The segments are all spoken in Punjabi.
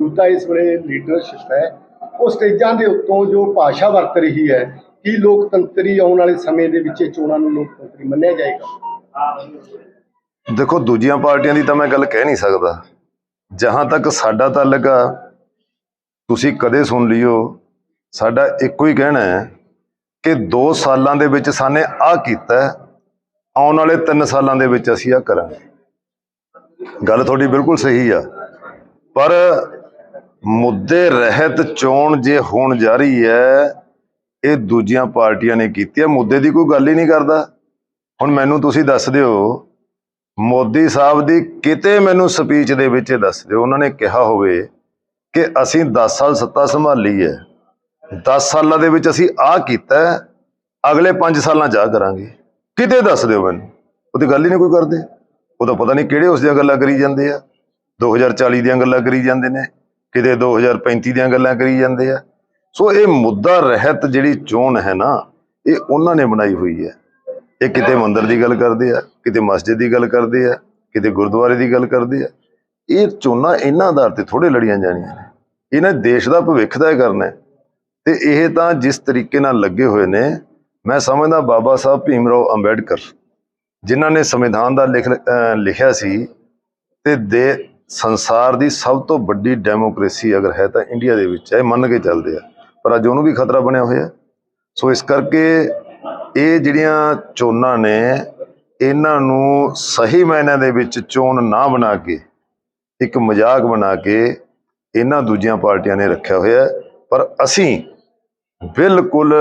ਮੌਜੂਦਾ ਇਸ ਵੇਲੇ ਲੀਡਰਸ਼ਿਪ ਹੈ। ਉਹ ਸਟੇਜਾਂ ਦੇ ਉੱਤੋਂ ਜੋ ਭਾਸ਼ਾ ਵਰਤ ਰਹੀ ਹੈ, ਕੀ ਲੋਕਤੰਤਰੀ ਆਉਣ ਵਾਲੇ ਸਮੇਂ ਦੇ ਵਿੱਚ ਇਹ ਚੋਣਾਂ ਨੂੰ ਲੋਕਤੰਤਰੀ ਮੰਨਿਆ ਜਾਏਗਾ? ਦੇਖੋ, ਦੂਜੀਆਂ ਪਾਰਟੀਆਂ ਦੀ ਤਾਂ ਮੈਂ ਗੱਲ ਕਹਿ ਨਹੀਂ ਸਕਦਾ। ਜਹਾਂ ਤੱਕ ਸਾਡਾ ਤਾਲੁਕ ਆ, ਤੁਸੀਂ ਕਦੇ ਸੁਣ ਲਿਓ, ਸਾਡਾ ਇੱਕੋ ਹੀ ਕਹਿਣਾ ਹੈ ਕਿ 2 ਸਾਲਾਂ ਦੇ ਵਿੱਚ ਸਾਨੇ ਆ ਕੀਤਾ, ਆਉਣ ਵਾਲੇ 3 ਸਾਲਾਂ ਦੇ ਵਿੱਚ ਅਸੀਂ ਆ ਕਰਾਂਗੇ। ਗੱਲ ਤੁਹਾਡੀ ਬਿਲਕੁਲ ਸਹੀ ਆ। ਪਰ ਮੁੱਦੇ ਰਹਿਤ ਚੋਣ ਜੇ ਹੋਣ ਜਾ ਰਹੀ ਹੈ, ਇਹ ਦੂਜੀਆਂ ਪਾਰਟੀਆਂ ਨੇ ਕੀਤੀ ਹੈ। ਮੁੱਦੇ ਦੀ ਕੋਈ ਗੱਲ ਹੀ ਨਹੀਂ ਕਰਦਾ। ਹੁਣ ਮੈਨੂੰ ਤੁਸੀਂ ਦੱਸ ਦਿਓ, ਮੋਦੀ ਸਾਹਿਬ ਦੀ ਕਿਤੇ ਮੈਨੂੰ ਸਪੀਚ ਦੇ ਵਿੱਚ ਇਹ ਦੱਸ ਦਿਓ। ਉਹਨਾਂ ਨੇ ਕਿਹਾ ਹੋਵੇ ਕਿ ਅਸੀਂ 10 ਸਾਲ ਸੱਤਾ ਸੰਭਾਲੀ ਹੈ। 10 ਸਾਲਾਂ ਦੇ ਵਿੱਚ ਅਸੀਂ ਆਹ ਕੀਤਾ ਅਗਲੇ 5 ਸਾਲਾਂ ਚ ਆਹ ਕਰਾਂਗੇ। ਕਿਤੇ ਦੱਸ ਦਿਓ ਮੈਨੂੰ। ਉਹਦੀ ਗੱਲ ਹੀ ਨਹੀਂ ਕੋਈ ਕਰਦੇ। ਉਹ ਤਾਂ ਪਤਾ ਨਹੀਂ ਕਿਹੜੇ ਉਸ ਦੀਆਂ ਗੱਲਾਂ ਕਰੀ ਜਾਂਦੇ ਆ। 2040 ਦੀਆਂ ਗੱਲਾਂ ਕਰੀ ਜਾਂਦੇ ਨੇ। ਕਿਤੇ 2035 ਦੀਆਂ ਗੱਲਾਂ ਕਰੀ ਜਾਂਦੇ ਆ। ਸੋ ਇਹ ਮੁੱਦਾ ਰਹਿਤ ਜਿਹੜੀ ਚੋਣ ਹੈ ਨਾ, ਇਹ ਉਹਨਾਂ ਨੇ ਬਣਾਈ ਹੋਈ ਹੈ। ਇਹ ਕਿਤੇ ਮੰਦਰ ਦੀ ਗੱਲ ਕਰਦੇ ਆ, ਕਿਤੇ ਮਸਜਿਦ ਦੀ ਗੱਲ ਕਰਦੇ ਆ, ਕਿਤੇ ਗੁਰਦੁਆਰੇ ਦੀ ਗੱਲ ਕਰਦੇ ਆ। ਇਹ ਚੋਣਾਂ ਇਹਨਾਂ ਆਧਾਰ ਤੇ ਥੋੜੇ ਲੜੀਆਂ ਜਾਣੀਆਂ ਨੇ। ਇਹਨਾਂ ਦੇਸ਼ ਦਾ ਭਵਿੱਖ ਤੈਅ ਕਰਨਾ ਹੈ। ਤੇ ਇਹ ਤਾਂ ਜਿਸ ਤਰੀਕੇ ਨਾਲ ਲੱਗੇ ਹੋਏ ਨੇ, ਮੈਂ ਸਮਝਦਾ ਬਾਬਾ ਸਾਹਿਬ ਭੀਮ ਰਾਓ ਅੰਬੇਡਕਰ, ਜਿਨ੍ਹਾਂ ਨੇ ਸੰਵਿਧਾਨ ਦਾ ਲਿਖ ਲਿਖਿਆ ਸੀ, ਤੇ ਦੇ ਸੰਸਾਰ ਦੀ ਸਭ ਤੋਂ ਵੱਡੀ ਡੈਮੋਕ੍ਰੇਸੀ ਅਗਰ ਹੈ ਤਾਂ ਇੰਡੀਆ ਦੇ ਵਿੱਚ ਹੈ ਮੰਨ ਕੇ ਚੱਲਦੇ ਆ। ਪਰ ਅੱਜ ਉਹਨੂੰ ਵੀ ਖਤਰਾ ਬਣਿਆ ਹੋਇਆ ਸੋ ਇਸ ਕਰਕੇ ਇਹ ਜਿਹੜੀਆਂ ਚੋਣਾਂ ਨੇ, ਇਹਨਾਂ ਨੂੰ ਸਹੀ ਮਾਇਨਿਆਂ ਦੇ ਵਿੱਚ ਚੋਣ ਨਾ ਬਣਾ ਕੇ, ਇੱਕ ਮਜ਼ਾਕ ਬਣਾ ਕੇ ਇਹਨਾਂ ਦੂਜੀਆਂ ਪਾਰਟੀਆਂ ਨੇ ਰੱਖਿਆ ਹੋਇਆ ਪਰ ਅਸੀਂ ਬਿਲਕੁਲ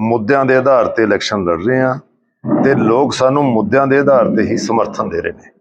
ਮੁੱਦਿਆਂ ਦੇ ਆਧਾਰ ਤੇ ਇਲੈਕਸ਼ਨ ਲੜ ਰਹੇ ਹਾਂ ਤੇ ਲੋਕ ਸਾਨੂੰ ਮੁੱਦਿਆਂ ਦੇ ਆਧਾਰ ਤੇ ਹੀ ਸਮਰਥਨ ਦੇ ਰਹੇ ਨੇ।